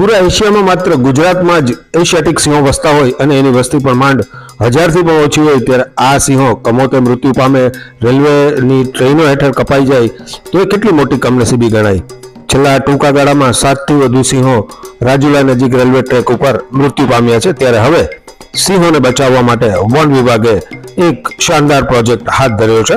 પૂરા એશિયામાં માત્ર ગુજરાતમાં જ એશિયાટિક સિંહો વસતા હોય અને એની વસ્તી પણ માંડ હજારથી પણ ઓછી હોય ત્યારે આ સિંહો કમોતે મૃત્યુ પામે, રેલવેની ટ્રેનો હેઠળ કપાઈ જાય, તો એ કેટલી મોટી કમનસીબી ગણાય? છેલ્લા ટૂંકા ગાળામાં સાતથી વધુ સિંહો રાજુલા નજીક રેલવે ટ્રેક ઉપર મૃત્યુ પામ્યા છે. ત્યારે હવે સિંહોને બચાવવા માટે વન વિભાગે એક શાનદાર પ્રોજેક્ટ હાથ ધર્યો છે.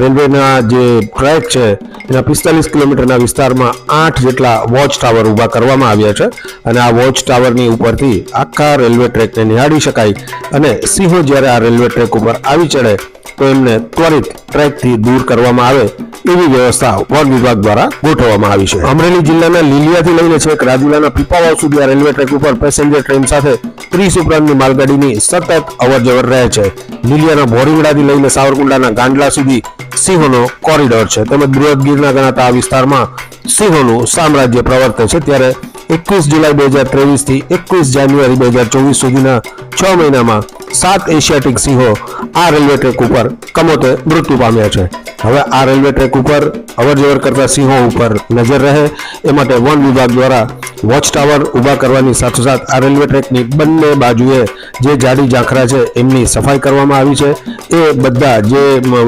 રેલવેના જે ટ્રેક છે, એના પિસ્તાલીસ કિલોમીટરના વિસ્તારમાં આઠ જેટલા વોચ ટાવર ઊભા કરવામાં આવ્યા છે અને આ વોચ ટાવરની ઉપરથી આખા રેલવે ટ્રેકને નિહાળી શકાય અને સિંહો જ્યારે આ રેલવે ટ્રેક ઉપર આવી ચડે, તો એમને ત્વરિત ટ્રેકથી દૂર કરવામાં આવે એવી વ્યવસ્થા વન વિભાગ દ્વારા ગોઠવવામાં આવી છે. અમરેલી જિલ્લાના લીલિયાથી લઈને છેક રાજુલાના પીપાવાવ સુધી આ રેલવે ટ્રેક ઉપર પેસેન્જર ટ્રેન સાથે ત્રીસ ઉપરાંતની માલગાડીની સતત અવરજવર રહે છે. લીલિયાના ભોરીંગડાથી લઈને સાવરકુંડલાના ગાંડલા સુધી સિંહોનો કોરિડોર છે. તેમજ બૃહદગીરના ગણાતા આ વિસ્તારમાં સિંહોનું સામ્રાજ્ય પ્રવર્તે છે. ત્યારે એકવીસ જુલાઈ બે હજાર ત્રેવીસથી એકવીસ જાન્યુઆરી બે હજાર ચોવીસ સુધીના છ મહિનામાં સાત એશિયાટિક સિંહો આ રેલવે ટ્રેક ઉપર કમોતે મૃત્યુ પામ્યા છે. હવે આ રેલવે ટ્રેક ઉપર અવરજવર કરતા સિંહો ઉપર નજર રહે. એ માટે વન વિભાગ દ્વારા વોચ ટાવર ઊભા કરવાની સાથોસાથ આ રેલવે ટ્રેકની બંને બાજુએ જે જાડી ઝાંખરા છે એમની સફાઈ કરવામાં આવી છે. એ બધા જે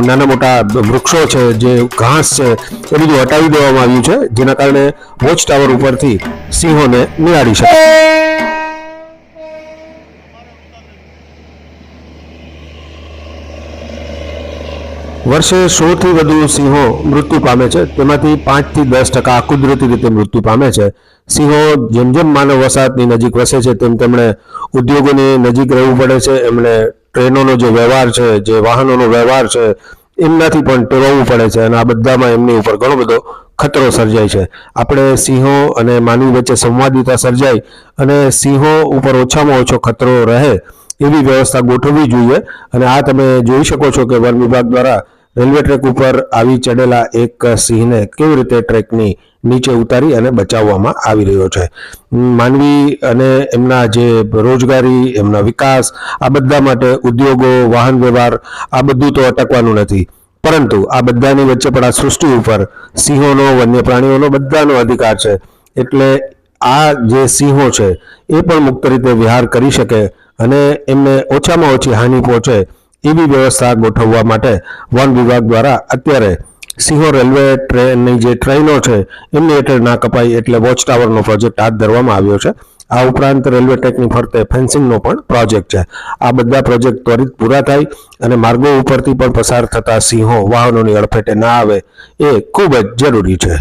નાના મોટા વૃક્ષો છે, જે ઘાસ છે, એ બધું હટાવી દેવામાં આવ્યું છે, જેના કારણે વોચ ટાવર ઉપરથી સિંહોને નિહાળી શકાય. વર્ષે સો વધુ સિંહો મૃત્યુ પામે છે. તેમાંથી પાંચથી દસ ટકા કુદરતી રીતે મૃત્યુ પામે છે. સિંહો જેમ જેમ માનવ વસાહતની નજીક વસે છે, તેમ તેમણે ઉદ્યોગોની નજીક રહેવું પડે છે. એમણે ટ્રેનોનો જે વ્યવહાર છે, જે વાહનોનો વ્યવહાર છે, એમનાથી પણ ટેવાવવું પડે છે અને આ બધામાં એમની ઉપર ઘણો બધો ખતરો સર્જાય છે. આપણે સિંહો અને માનવી વચ્ચે સંવાદિતા સર્જાય અને સિંહો ઉપર ઓછામાં ઓછો ખતરો રહે એવી વ્યવસ્થા ગોઠવવી જોઈએ. અને આ તમે જોઈ શકો છો કે વન વિભાગ દ્વારા રેલવે ટ્રેક ઉપર આવી ચડેલા એક સિંહને કેવી રીતે ટ્રેકની નીચે ઉતારી અને બચાવવામાં આવી રહ્યો છે? માનવી અને એમના જે રોજગારી, એમના વિકાસ, આ બધા માટે ઉદ્યોગો, વાહન વ્યવહાર, આ બધું તો અટકવાનું નથી. પરંતુ આ બધાની વચ્ચે પણ આ સૃષ્ટિ ઉપર સિંહોનો વન્ય પ્રાણીઓનો બધાનો અધિકાર છે. એટલે આ જે સિંહો છે, એ પણ મુક્ત રીતે વિહાર કરી શકે અને એમને ઓછામાં ઓછી હાનિ પહોંચે એવી વ્યવસ્થા ગોઠવવા માટે વન વિભાગ દ્વારા અત્યારે સિંહો રેલવે ટ્રેનની જે ટ્રેનો છે, એમની હેઠળ ના કપાય એટલે વોચ ટાવરનો પ્રોજેક્ટ હાથ ધરવામાં આવ્યો છે. આ ઉપરાંત રેલવે ટ્રેકની ફરતે ફેન્સિંગનો પણ પ્રોજેક્ટ છે. આ બધા પ્રોજેક્ટ ત્વરિત પૂરા થાય અને માર્ગો ઉપરથી પણ પસાર થતા સિંહો વાહનોની અડફેટે ના આવે એ ખૂબ જ જરૂરી છે.